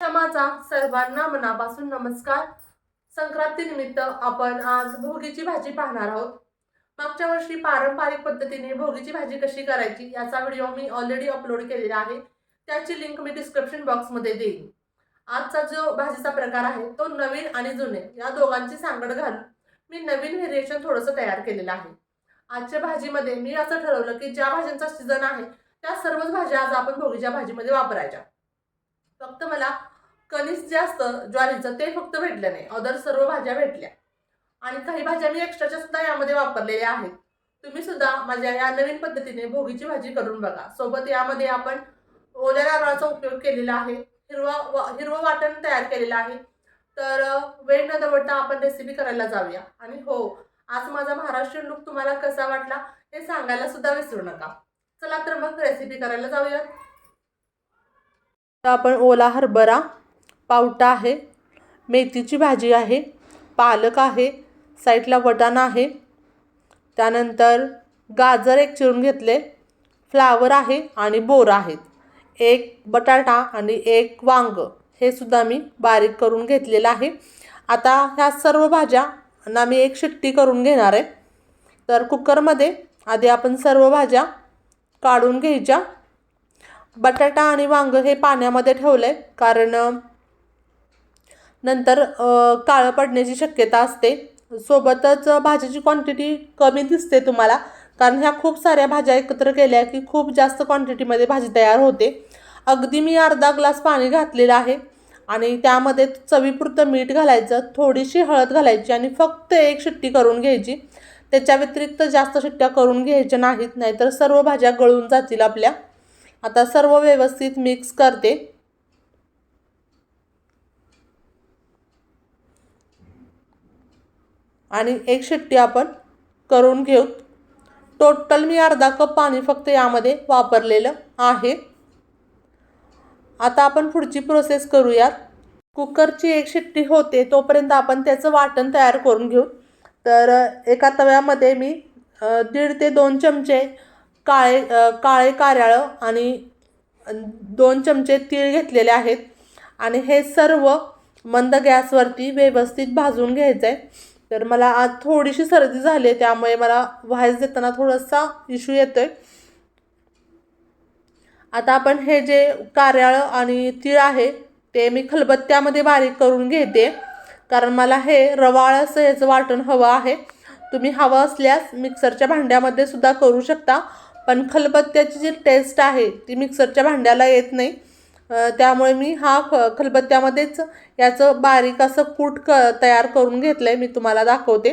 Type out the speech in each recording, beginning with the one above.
क्षमाचा सर्वांना मनापासून नमस्कार. संक्रांतीनिमित्त आपण आज भोगीची भाजी पाहणार आहोत. मागच्या वर्षी पारंपरिक पद्धतीने भोगीची भाजी कशी करायची याचा व्हिडिओ मी ऑलरेडी अपलोड केलेला आहे. त्याची लिंक मी डिस्क्रिप्शन बॉक्समध्ये देईन. आजचा जो भाजीचा प्रकार आहे तो नवीन आणि जुने या दोघांची सांगड घालून मी नवीन व्हेरिएशन थोडंसं तयार केलेलं आहे. आजच्या भाजीमध्ये मी असं ठरवलं की ज्या भाज्यांचा सीझन आहे त्या सर्वच भाज्या आज आपण भोगीच्या भाजीमध्ये वापरायच्या. फक्त मला कणीस जे असतं ज्वारीचं ते फक्त भेटलं नाही. अदर सर्व भाज्या भेटल्या. आणि काही भाज्या मी एक्स्ट्राच्या सुद्धा यामध्ये वापरलेल्या आहेत. तुम्ही सुद्धा माझ्या या नवीन पद्धतीने भोगीची भाजी करून बघा. सोबत यामध्ये आपण ओल्या नारळाचा उपयोग केलेला आहे. हिरवा वा हिरवं वाटण तयार केलेलं आहे. तर वेळ न दवडता आपण रेसिपी करायला जाऊया. आणि हो आज माझा महाराष्ट्रीयन लुक तुम्हाला कसा वाटला हे सांगायला सुद्धा विसरू नका. चला तर मग रेसिपी करायला जाऊया तर आपण ओला हरभरा पावटा आहे मेथीची भाजी आहे पालक आहे साईडला वटाणा आहे. त्यानंतर गाजर एक चिरून घेतले फ्लावर आहे आणि बोर आहेत. एक बटाटा आणि एक वांग हे सुद्धा मी बारीक करून घेतलेलं आहे. आता ह्या सर्व भाज्या ना मी एक शिट्टी करून घेणार आहे. तर कुकरमध्ये आधी आपण सर्व भाज्या काढून घ्यायच्या. बटाटा आणि वांग हे पाण्यामध्ये ठेवलं आहे कारण नंतर काळं पडण्याची शक्यता असते. सोबतच भाज्याची क्वांटिटी कमी दिसते तुम्हाला कारण ह्या खूप साऱ्या भाज्या एकत्र केल्या की खूप जास्त क्वांटिटीमध्ये भाजी तयार होते. अगदी मी अर्धा ग्लास पाणी घातलेलं आहे आणि त्यामध्ये चवीपुरतं मीठ घालायचं थोडीशी हळद घालायची आणि फक्त एक शिट्टी करून घ्यायची. त्याच्या व्यतिरिक्त जास्त शिट्ट्या करून घ्यायच्या नाहीत नाहीतर सर्व भाज्या गळून जातील आपल्या. आता सर्व व्यवस्थित मिक्स करते. आणि एक शिट्टी आपण करून घेऊ टोटल मी अर्धा कप पाणी फक्त यामध्ये वापरलेलं आहे. आता आपण पुढची प्रोसेस करूयात. कुकरची एक शिट्टी होते तोपर्यंत आपण त्याचं वाटण तयार करून घेऊ. तर एका तव्यामध्ये मी दीड ते दोन चमचे काळे काळे कार्याळं आणि दोन चमचे तीळ घेतलेले आहेत. आणि हे सर्व मंद गॅसवरती व्यवस्थित भाजून घ्यायचं आहे तर मला आज थोडीशी सर्दी झाली आहे त्यामुळे मला व्हायस देताना थोडासा इश्यू येतो आहे आता आपण हे जे कार्याळं आणि तीळ आहे ते मी खलबत्त्यामध्ये बारीक करून घेते. कारण मला हे रवाळ असं ह्याचं वाटण हवं आहे. तुम्ही हवं असल्यास मिक्सरच्या भांड्यामध्ये सुद्धा करू शकता. पण खलबत्त्याची जी टेस्ट आहे ती मिक्सरच्या भांड्याला येत नाही. त्यामुळे मी हा ख खलबत्त्यामध्येच याचं बारीक असं कूट क तयार करून घेतलं आहे मी तुम्हाला दाखवते.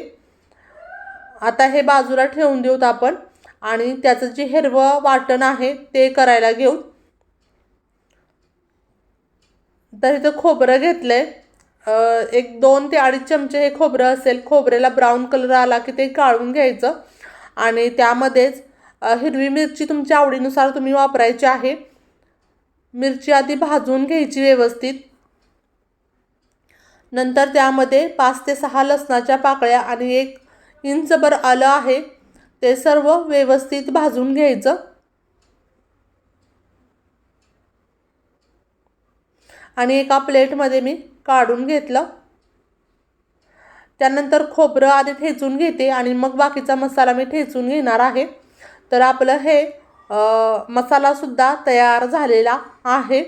आता हे बाजूला ठेवून देऊत आपण. आणि त्याचं जे हिरवं वाटण आहे ते करायला घेऊ तर इथं खोबरं घेतलं आहे एक दोन ते अडीच चमचे हे खोबरं असेल खोबऱ्याला ब्राऊन कलर आला की ते काढून घ्यायचं. आणि त्यामध्येच हिरवी मिरची तुमच्या आवडीनुसार तुम्ही वापरायची आहे. मिरची आधी भाजून घ्यायची व्यवस्थित. नंतर त्यामध्ये पाच ते सहा लसणाच्या पाकळ्या आणि एक इंचभर आलं आहे. ते सर्व व्यवस्थित भाजून घ्यायचं. आणि एका प्लेटमध्ये मी काढून घेतलं. त्यानंतर खोबरं आधी ठेचून घेते आणि मग बाकीचा मसाला मी ठेचून घेणार आहे. तर आपलं हे मसालासुद्धा तयार झालेला आहे.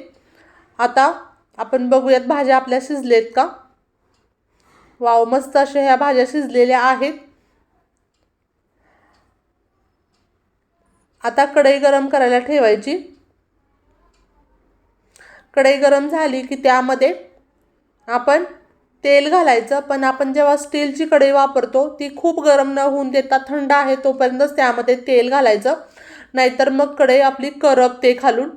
आता आपण बघूयात भाज्या आपल्या शिजलेत का? वाव मस्त अशा ह्या भाज्या शिजलेल्या आहेत. आता कढई गरम करायला ठेवायची. कढई गरम झाली की त्यामध्ये आपण तेल घालायचं पण आपण जेव्हा स्टीलची कढई वापरतो ती खूप गरम न होऊन देता थंड आहे तोपर्यंतच त्यामध्ये तेल घालायचं. नाहीतर मग कढई आपली करपते खालून.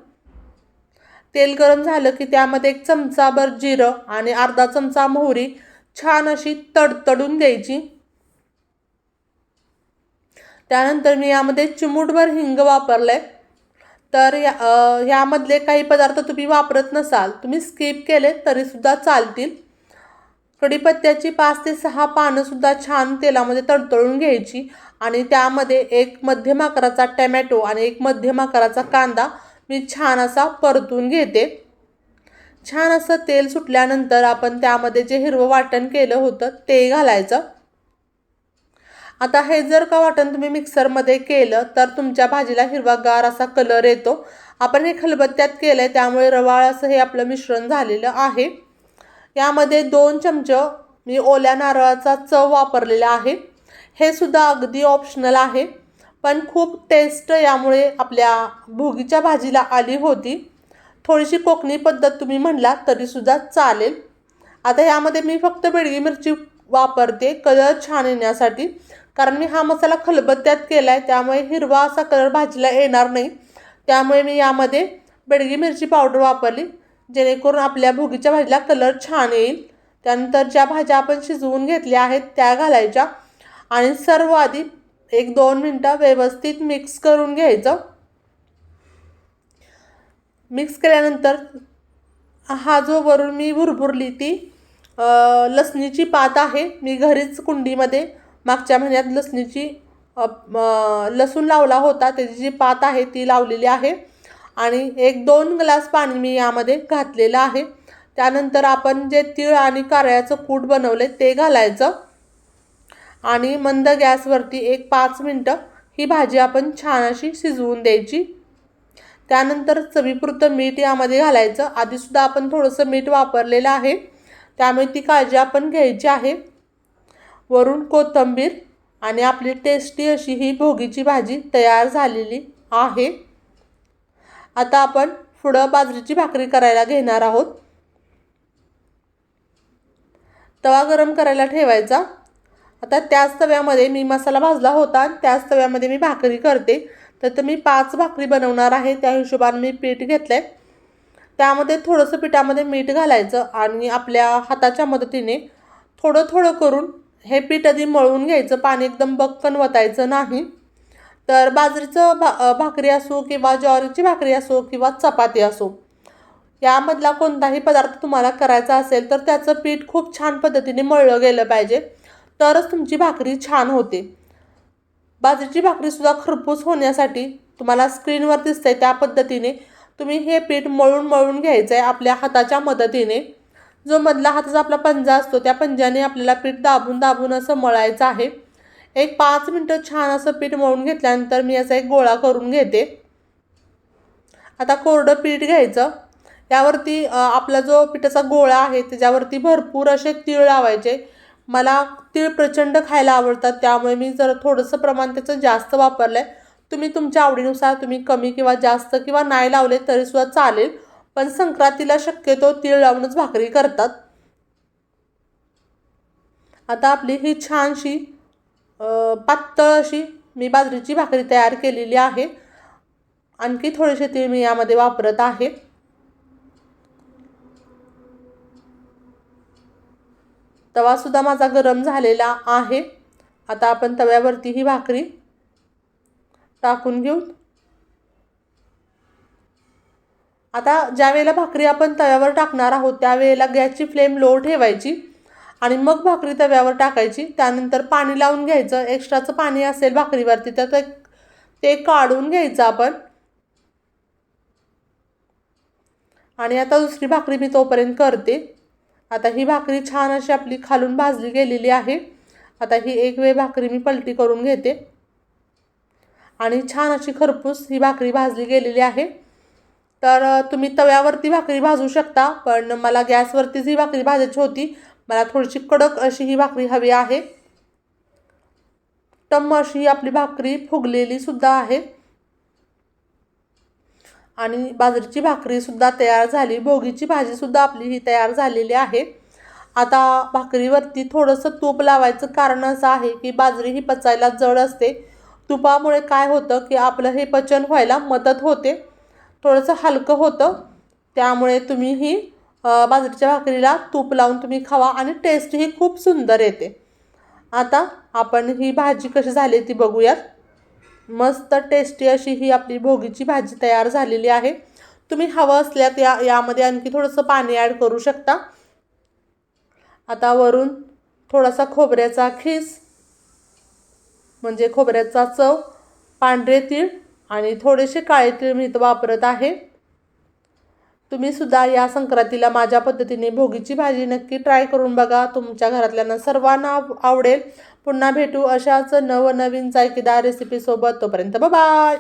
तेल गरम झालं की त्यामध्ये एक चमचाभर जिरं आणि अर्धा चमचा मोहरी छान अशी तडतडून द्यायची त्यानंतर मी यामध्ये चिमूटभर हिंग वापरलं आहे तर या ह्यामधले काही पदार्थ तुम्ही वापरत नसाल तुम्ही स्किप केले तरीसुद्धा चालतील. कढीपत्त्याची पाच ते सहा पानंसुद्धा छान तेलामध्ये तडतळून घ्यायची आणि त्यामध्ये एक मध्यम आकाराचा टॅमॅटो आणि एक मध्यम आकाराचा कांदा मी छान असा परतून घेते. छान असं तेल सुटल्यानंतर आपण त्यामध्ये जे हिरवं वाटण केलं होतं ते घालायचं. आता हे जर का वाटण तुम्ही मिक्सरमध्ये केलं तर तुमच्या भाजीला हिरवागार असा कलर येतो. आपण हे खलबत्त्यात केलं आहे त्यामुळे रवाळ असं हे आपलं मिश्रण झालेलं आहे. यामध्ये दोन चमच मी ओल्या नारळाचा चव वापरलेला आहे. हे सुद्धा अगदी ऑप्शनल आहे. पण खूप टेस्ट यामुळे आपल्या भोगीच्या भाजीला आली होती. थोडीशी कोकणी पद्धत तुम्ही म्हणला तरीसुद्धा चालेल. आता यामध्ये मी फक्त बेडगी मिरची वापरते. कलर छान येण्यासाठी. कारण मी हा मसाला खलबत्त्यात केला आहे त्यामुळे हिरवा असा कलर भाजीला येणार नाही. त्यामुळे मी यामध्ये बेडगी मिरची पावडर वापरली. जेणेकरून आपल्या भोगीच्या भाजीला कलर छान येईल. त्यानंतर ज्या भाज्या आपण शिजवून घेतल्या आहेत त्या घालायच्या. आणि सर्व आधी एक दोन मिनटं व्यवस्थित मिक्स करून घ्यायचं. मिक्स केल्यानंतर हा जो वरून मी भुरभुरली ती लसणीची पात आहे मी घरीच कुंडीमध्ये मागच्या महिन्यात लसणीची लसूण लावला होता. त्याची जी पात आहे ती लावलेली आहे. आणि एक दोन ग्लास पाणी मी यामध्ये घातलेलं आहे. त्यानंतर आपण जे तीळ आणि कारळ्याचं कूट बनवले ते घालायचं. आणि मंद गॅसवरती एक पाच मिनटं ही भाजी आपण छान अशी शिजवून द्यायची. त्यानंतर चवीपुरतं मीठ यामध्ये घालायचं. आधीसुद्धा आपण थोडंसं मीठ वापरलेलं आहे. त्यामुळे ती काळजी आपण घ्यायची आहे. वरून कोथिंबीर आणि आपली टेस्टी अशी ही भोगीची भाजी तयार झालेली आहे. आता आपण पुढं बाजरीची भाकरी करायला घेणार आहोत. तवा गरम करायला ठेवायचा. आता त्याच तव्यामध्ये मी मसाला भाजला होता आणि त्याच तव्यामध्ये मी भाकरी करते. तर तर मी पाच भाकरी बनवणार आहे त्या हिशोबाने मी पीठ घेतलं आहे त्यामध्ये थोडंसं पिठामध्ये मीठ घालायचं आणि आपल्या हाताच्या मदतीने थोडं थोडं करून हे पीठ आधी मळून घ्यायचं. पाणी एकदम बक्कन वतायचं नाही. तर बाजरीचं भा भाकरी असो किंवा ज्वारीची भाकरी असो किंवा चपाती असो यामधला कोणताही पदार्थ तुम्हाला करायचा असेल तर त्याचं पीठ खूप छान पद्धतीने मळलं गेलं पाहिजे तरच तुमची भाकरी छान होते. बाजरीची भाकरीसुद्धा खरपूस होण्यासाठी तुम्हाला स्क्रीनवर दिसतंय त्या पद्धतीने तुम्ही हे पीठ मळून मळून घ्यायचं आहे आपल्या हाताच्या मदतीने. जो मधला हाताचा आपला पंजा असतो त्या पंजाने आपल्याला पीठ दाबून दाबून असं मळायचं आहे. एक पाच मिनटं छान असं पीठ मळून घेतल्यानंतर मी याचा एक गोळा करून घेते. आता कोरडं पीठ घ्यायचं. यावरती आपला जो पिठाचा गोळा आहे त्याच्यावरती भरपूर असे तीळ लावायचे. मला तीळ प्रचंड खायला आवडतात त्यामुळे मी जर थोडंसं प्रमाण त्याचं जास्त वापरलं आहे तुम्ही तुमच्या आवडीनुसार तुम्ही कमी किंवा जास्त किंवा नाही लावले तरीसुद्धा चालेल पण संक्रांतीला शक्यतो तीळ लावूनच भाकरी करतात. आता आपली ही छानशी पातळ अशी मी बाजरीची भाकरी तयार केलेली आहे. आणखी थोडेसे तीळ मी यामध्ये वापरत आहे. तवासुद्धा माझा गरम झालेला आहे. आता आपण तव्यावरती ही भाकरी टाकून घेऊ आता ज्या वेळेला भाकरी आपण तव्यावर टाकणार आहोत त्यावेळेला गॅसची फ्लेम लो ठेवायची. आणि मग भाकरी तव्यावर टाकायची. त्यानंतर पाणी लावून घ्यायचं. एक्स्ट्राचं पाणी असेल भाकरीवरती तर ते ते काढून घ्यायचं आपण. आणि आता दुसरी भाकरी मी तोपर्यंत करते. आता ही भाकरी छान अशी आपली खालून भाजली गेलेली आहे. आता ही एक वेळ भाकरी मी पलटी करून घेते. आणि छान अशी खरपूस ही भाकरी भाजली गेलेली आहे. तर तुम्ही तव्यावरती भाकरी भाजू शकता पण मला गॅसवरतीच ही भाकरी भाजायची होती. मला थोडीशी कडक अशी ही भाकरी हवी आहे. टम्म अशी ही आपली भाकरी फुगलेली सुद्धा आहे. आणि बाजरीची भाकरीसुद्धा तयार झाली. भोगीची भाजीसुद्धा आपली ही तयार झालेली आहे. आता भाकरीवरती थोडंसं तूप लावायचं कारण असं आहे की बाजरी ही पचायला जड असते. तुपामुळे काय होतं की आपलं हे पचन व्हायला मदत होते. थोडंसं हलकं होतं. त्यामुळे तुम्ही ही बाजरीच्या भाकरीला तूप लावून तुम्ही खावा आणि टेस्ट ही खूप सुंदर येते. आता आपण ही भाजी कशी झाली ती बघूयात. मस्त टेस्टी अशी ही आपली भोगीची भाजी तयार झालेली आहे. तुम्ही हवं असल्यात या यामध्ये आणखी थोडंसं पाणी ॲड करू शकता. आता वरून थोडासा खोबऱ्याचा खीस म्हणजे खोबऱ्याचा चव पांढरे तीळ आणि थोडेसे काळे तीळ मी इथं वापरत आहे. तुम्ही सुद्धा या संक्रांतीला माझ्या पद्धतीने भोगीची भाजी नक्की ट्राय करून बघा. तुमच्या घरातल्यांना सर्वांना आवडेल. पुन्हा भेटू अशाच नवनवीन जायकेदार रेसिपीसोबत तोपर्यंत बाय